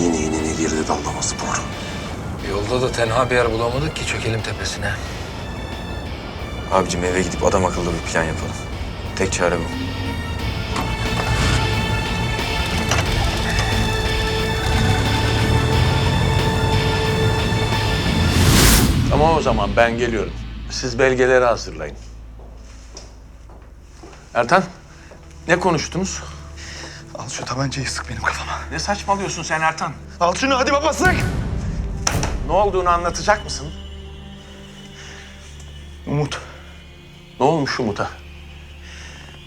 Yine yine girdi dallama spor. Yolda da tenha bir yer bulamadık ki çökelim tepesine. Abicim eve gidip adam akıllı bir plan yapalım. Tek çare bu. Tamam o zaman ben geliyorum. Siz belgeleri hazırlayın. Ertan, ne konuştunuz? Al şu tabancayı sık benim kafama. Ne saçmalıyorsun sen Ertan? Al şunu hadi baba sık. Ne olduğunu anlatacak mısın? Umut, Ne olmuş Umut'a?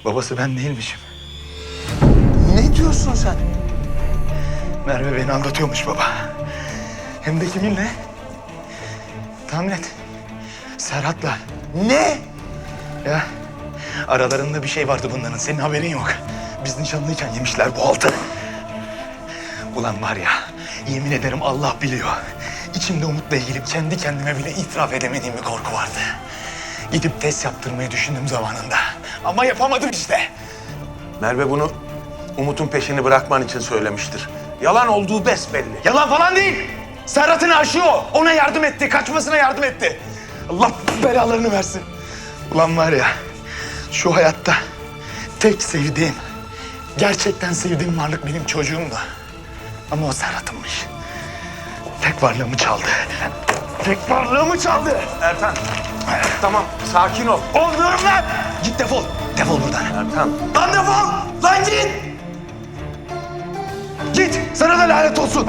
babası ben değilmişim. Ne diyorsun sen? Merve beni aldatıyormuş baba. Hem de kiminle? Tahmin et. Serhat'la. Ne? Ya aralarında bir şey vardı bunların. Senin haberin yok. Biz nişanlıyken yemişler bu altı. Ulan var ya yemin ederim Allah biliyor. İçimde Umut'la ilgili kendi kendime bile itiraf edemediğim bir korku vardı. Gidip test yaptırmayı düşündüm zamanında. Ama yapamadım işte. Merve bunu Umut'un peşini bırakman için söylemiştir. Yalan olduğu besbelli. Yalan falan değil. Serhat'ın aşığı o. Ona yardım etti, kaçmasına yardım etti. Allah belalarını versin. Ulan var ya, şu hayatta tek sevdiğim, gerçekten sevdiğim varlık benim çocuğumdu. Ama o Serhat'ınmış. Tek varlığımı çaldı. Tek varlığımı çaldı. Ertan, tamam sakin ol. Olmuyorum lan. Git defol. Defol buradan. Ertan, Lan defol. Lan git. Git. Sana da lanet olsun.